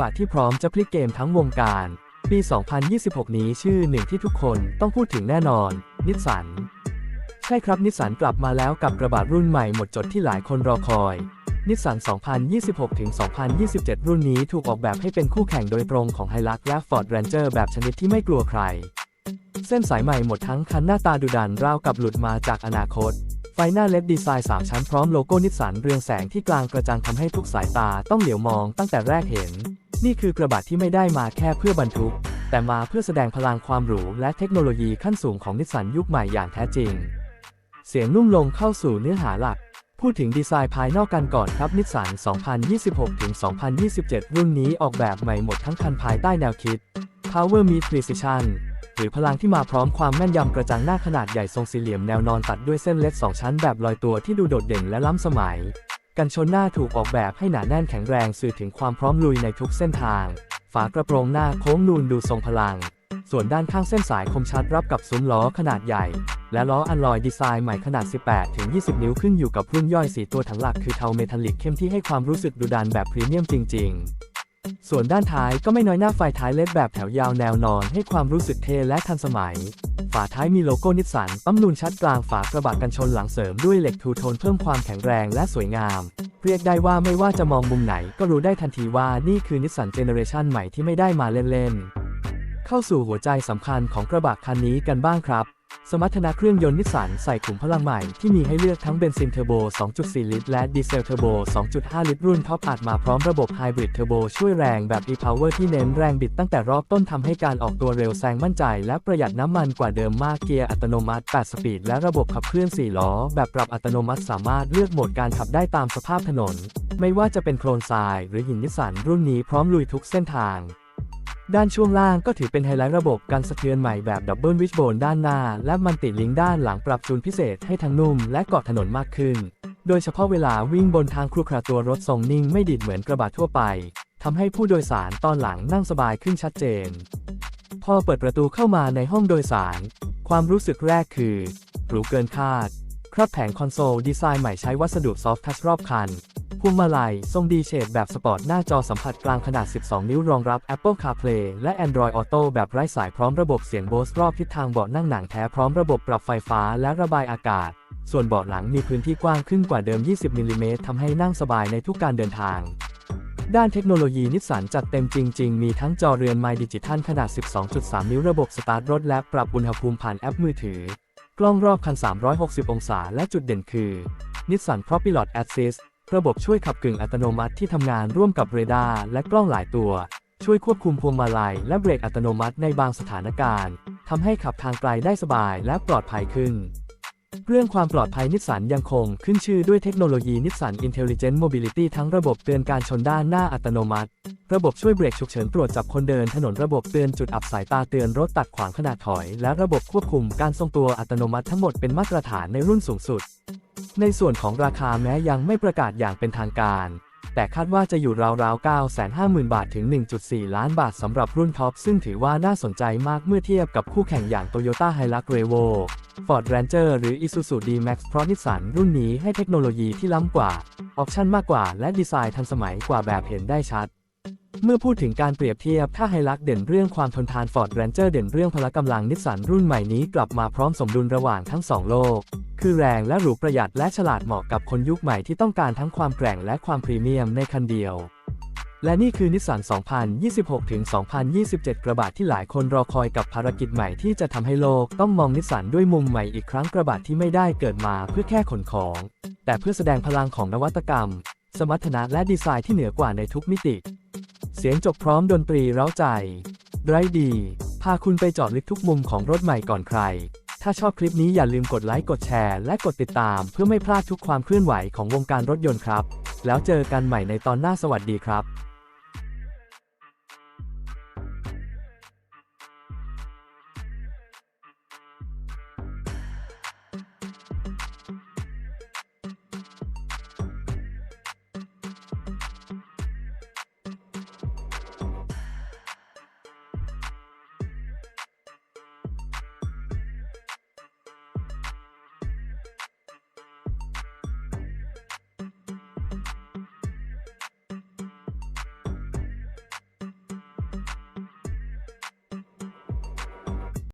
บะที่พร้อมจะพลิกเกมทั้งวงการ ปี 2026 นี้ชื่อหนึ่งที่ทุกคนต้องพูดถึงแน่นอน นิสสัน ใช่ครับนิสสันกลับมาแล้วกับกระบะรุ่นใหม่หมดจดที่หลายคนรอคอยนิสสัน 2026 ถึง 2027 รุ่นนี้ถูกออกแบบให้เป็นคู่แข่งโดยตรงของไฮลักและ Ford Ranger แบบชนิดที่ไม่กลัวใคร เส้นสายใหม่หมดทั้งคันหน้าตาดุดันราวกับหลุดมาจากอนาคต ไฟหน้าเล็ดดีไซน์ 3 ชั้นพร้อมโลโก้นิสสันเรืองแสงที่กลางกระจังทำให้ทุกสายตาต้องเหลียวมองตั้งแต่แรกเห็น นี่คือกระบะที่ไม่ได้มาแค่เพื่อบรรทุก แต่มาเพื่อแสดงพลังความหรูและเทคโนโลยีขั้นสูงของนิสสันยุคใหม่อย่างแท้จริง เสียงนุ่มลงเข้าสู่เนื้อหาหลัก พูดถึงดีไซน์ภายนอกกันก่อนครับนิสสัน 2026-2027 รุ่นนี้ออกแบบใหม่หมดทั้งคันภายใต้แนวคิด Power Meet Precision หรือพลังที่มาพร้อมความแม่นยำกระจังหน้าขนาดใหญ่ทรงสี่เหลี่ยมแนวนอนตัดด้วยเส้นเล็ก 2 ชั้นแบบลอยตัวที่ดูโดดเด่นและล้ำสมัย กันชนหน้าถูกออกแบบให้หนาแน่นแข็งแรงสื่อถึงความพร้อมลุยในทุกเส้นทาง ฝากระโปรงหน้าโค้งนูนดูทรงพลัง ส่วนด้านข้างเส้นสายคมชัดรับกับซุ้มล้อขนาดใหญ่ และล้ออัลลอยดีไซน์ใหม่ขนาด 18-20 นิ้วขึ้นอยู่กับรุ่นย่อยสีตัวถังหลักคือเทาเมทัลลิกเข้มที่ให้ความรู้สึกดุดันแบบพรีเมียมจริง ๆ ส่วนด้านท้ายก็ไม่น้อยหน้าไฟท้ายเลดแบบแถวยาวแนวนอนให้ความรู้สึกเท่และทันสมัย ฝาท้ายมีโลโก้นิสสันปั๊มนูนชัดกลางฝากระบะกันชนหลังเสริมด้วยเหล็กทูโทนเพิ่มความแข็งแรงและสวยงาม เรียกได้ว่าไม่ว่าจะมองมุมไหนก็รู้ได้ทันทีว่านี่คือนิสสันเจเนอเรชันใหม่ที่ไม่ได้มาเล่นๆ เข้าสู่หัวใจสำคัญของกระบะคันนี้กันบ้างครับ สมรรถนะเครื่องยนต์นิสสันใส่ขุมพลังใหม่ที่มีให้เลือกทั้งเบนซินเทอร์โบ 2.4 ลิตร และดีเซลเทอร์โบ 2.5 ลิตรรุ่นท็อปอัดมาพร้อมระบบไฮบริดเทอร์โบช่วยแรงแบบ e-power ที่เน้นแรงบิดตั้งแต่รอบต้นทำให้การออกตัวเร็วแซงมั่นใจ และประหยัดน้ำมันกว่าเดิมมากเกียร์อัตโนมัติ 8 สปีด และระบบขับเคลื่อน 4 ล้อ แบบปรับอัตโนมัติสามารถเลือกโหมดการขับได้ตามสภาพถนน ไม่ว่าจะเป็นโคลนทราย หรือหินนิสสันรุ่นนี้พร้อมลุยทุกเส้นทาง ด้านช่วงล่างก็ถือเป็นไฮไลท์ระบบการสะเทือนใหม่แบบดับเบิลวิชโบนด้านหน้า และมันติลิงด้านหลังปรับจูนพิเศษให้ทั้งนุ่มและเกาะถนนมากขึ้น โดยเฉพาะเวลาวิ่งบนทางครุขระตัวรถทรงนิ่งไม่ดิดเหมือนกระบะทั่วไปทำให้ผู้โดยสารตอนหลังนั่งสบายขึ้นชัดเจน พอเปิดประตูเข้ามาในห้องโดยสาร ความรู้สึกแรกคือหรูเกินคาด ครับแผงคอนโซลดีไซน์ใหม่ใช้วัสดุซอฟท์ทัชรอบคัน พวงมาลัย ทรงดีเฉดแบบสปอร์ต หน้าจอสัมผัสกลางขนาด 12 นิ้วรองรับ Apple CarPlay และ Android Auto แบบไร้สายพร้อมระบบเสียงโบสรอบทิศทางเบาะนั่งหนังแท้พร้อมระบบปรับไฟฟ้าและระบายอากาศ ส่วนเบาะหลังมีพื้นที่กว้างขึ้นกว่าเดิม 20มิลลิเมตรทำให้นั่งสบายในทุกการเดินทางด้านเทคโนโลยีนิสสันจัดเต็มจริง ๆ มีทั้งจอเรือนไมล์ดิจิทัลขนาด 12.3 นิ้วระบบสตาร์ทรถและปรับอุณหภูมิผ่านแอปมือถือ กล้องรอบคัน 360 องศา และจุดเด่นคือ Nissan ProPilot Assist ระบบช่วยขับกึ่งอัตโนมัติที่ทำงานร่วมกับเรดาร์และกล้องหลายตัว ช่วยควบคุมพวงมาลัยและเบรกอัตโนมัติในบางสถานการณ์ทำให้ขับทางไกลได้สบายและปลอดภัยขึ้น เรื่องความปลอดภัยนิสสันยังคงขึ้นชื่อด้วยเทคโนโลยีนิสสัน Intelligent Mobility ทั้งระบบเตือนการชนด้านหน้าอัตโนมัติ ระบบช่วยเบรกฉุกเฉินตรวจจับคนเดินถนนระบบเตือนจุดอับสายตาเตือนรถตัดขวางขนาดถอย และระบบควบคุมการทรงตัวอัตโนมัติทั้งหมดเป็นมาตรฐานในรุ่นสูงสุด ในส่วนของราคาแม้ยังไม่ประกาศอย่างเป็นทางการ แต่คาดว่าจะอยู่ราวๆ 950,000 บาทถึง 1.4 ล้านบาทสำหรับรุ่นท็อป ซึ่งถือว่าน่าสนใจมากเมื่อเทียบกับคู่แข่งอย่าง Toyota Hilux Revo Ford Ranger หรือ Isuzu D-Max เพราะนิสสันรุ่นนี้ให้เทคโนโลยีที่ล้ำกว่า ออปชั่นมากกว่า และดีไซน์ทันสมัยกว่าแบบเห็นได้ชัดเมื่อพูดถึงการเปรียบเทียบ ถ้าไฮลักเด่นเรื่องความทนทาน Ford Ranger เด่นเรื่องพละกำลังนิสสันรุ่นใหม่นี้กลับมาพร้อมสมดุลระหว่างทั้งสองโลก คือแรงและหรูประหยัดและฉลาดเหมาะกับคนยุคใหม่ที่ต้องการทั้งความแกร่งและความพรีเมียมในคันเดียว และนี่คือนิสสัน 2026-2027 กระบะที่หลายคนรอคอยกับภารกิจใหม่ที่จะทำให้โลกต้องมองนิสสันด้วยมุมใหม่อีกครั้งกระบะที่ไม่ได้เกิดมาเพื่อแค่ขนของ แต่เพื่อแสดงพลังของนวัตกรรม สมรรถนะและดีไซน์ที่เหนือกว่าในทุกมิติ เสียงจบพร้อมดนตรีเร้าใจ ไร้ดี พาคุณไปจอดลึกทุกมุมของรถใหม่ก่อนใคร ถ้าชอบคลิปนี้อย่าลืมกดไลค์กดแชร์และกดติดตาม เพื่อไม่พลาดทุกความเคลื่อนไหวของวงการรถยนต์ครับ แล้วเจอกันใหม่ในตอนหน้าสวัสดีครับ